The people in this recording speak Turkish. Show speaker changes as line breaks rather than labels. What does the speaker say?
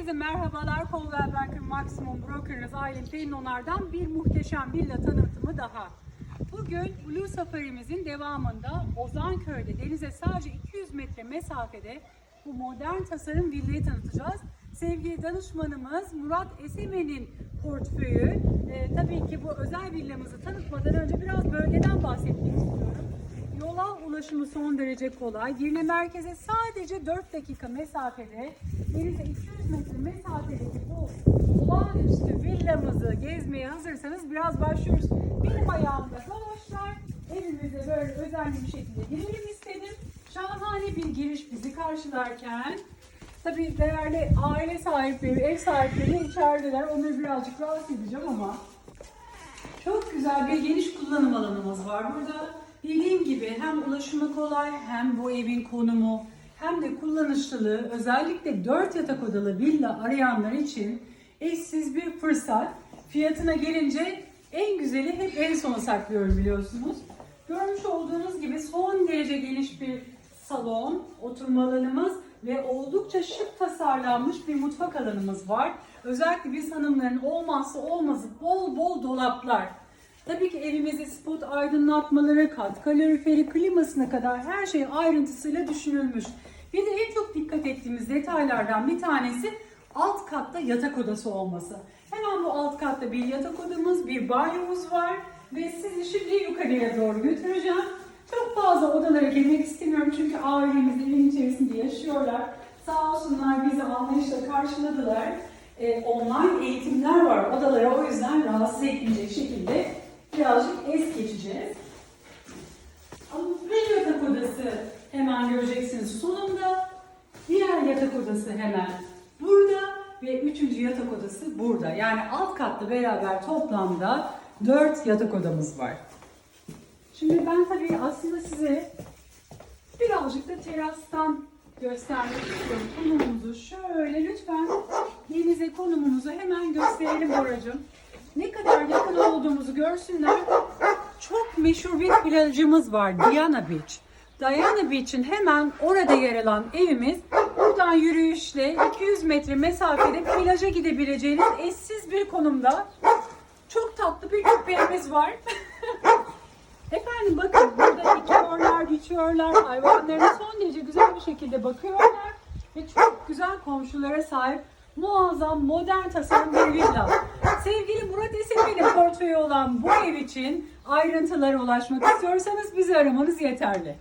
Herkese merhabalar. Coldwell Banker Maximum Broker'ınız Aylin Pennonar'dan bir muhteşem villa tanıtımı daha. Bugün Blue Safari'mizin devamında Ozanköy'de denize sadece 200 metre mesafede bu modern tasarım villayı tanıtacağız. Sevgili danışmanımız Murat Esemen'in portföyü. Ee, tabii ki bu özel villamızı tanıtmadan önce biraz bölgeden bahsetmek ulaşımı son derece kolay. Girne merkeze sadece 4 dakika mesafede, denize 200 metre mesafedeki bu olağanüstü villamızı gezmeye hazırsanız biraz başlıyoruz. Benim ayağımda galoşlar, evimize böyle özenli bir şekilde girelim istedim. Şahane bir giriş bizi karşılarken Tabii değerli aile sahipleri, ev sahipleri içerideler. Onları birazcık rahatsız edeceğim ama çok güzel bir geniş kullanım alanımız var burada. Dediğim gibi hem ulaşımı kolay hem bu evin konumu hem de kullanışlılığı özellikle 4 yatak odalı villa arayanlar için eşsiz bir fırsat. Fiyatına gelince en güzeli hep en sona saklıyorum biliyorsunuz. Görmüş olduğunuz gibi son derece geniş bir salon, oturma alanımız ve oldukça şık tasarlanmış bir mutfak alanımız var. Özellikle biz hanımların olmazsa olmazı bol bol dolaplar. Tabii ki evimizi spot aydınlatmaları, kat kaloriferi, klimasına kadar her şey ayrıntısıyla düşünülmüş. Bir de en çok dikkat ettiğimiz detaylardan bir tanesi alt katta yatak odası olması. Hemen bu alt katta bir yatak odamız, bir banyomuz var ve sizi şimdi yukarıya doğru götüreceğim. Çok fazla odalara girmek istemiyorum çünkü ailemiz evin içerisinde yaşıyorlar. Sağ olsunlar bizi anlayışla karşıladılar. Ee, online eğitimler var odalara o yüzden rahatsız etmeyecek şekilde birazcık es geçeceğiz. Ama bir yatak odası hemen göreceksiniz solumda. Diğer yatak odası hemen burada ve üçüncü yatak odası burada. Yani alt katlı beraber toplamda dört yatak odamız var. Şimdi ben tabii aslında size birazcık da terastan göstermek istiyorum konumumuzu. Şöyle lütfen denize konumumuzu hemen gösterelim Boracığım. Ne kadar yakın olduğumuzu görsünler. Çok meşhur bir plajımız var Diana Beach. Diana Beach'in hemen orada yer alan evimiz buradan yürüyüşle 200 metre mesafede plaja gidebileceğiniz eşsiz bir konumda. Çok tatlı bir köpeğimiz var. Efendim bakın burada içiyorlar, biçiyorlar, hayvanlarına son derece güzel bir şekilde bakıyorlar ve çok güzel komşulara sahip muazzam modern tasarım bir villa. Sevgili Murat Esen'in portföyü olan bu ev için ayrıntılara ulaşmak istiyorsanız bizi aramanız yeterli.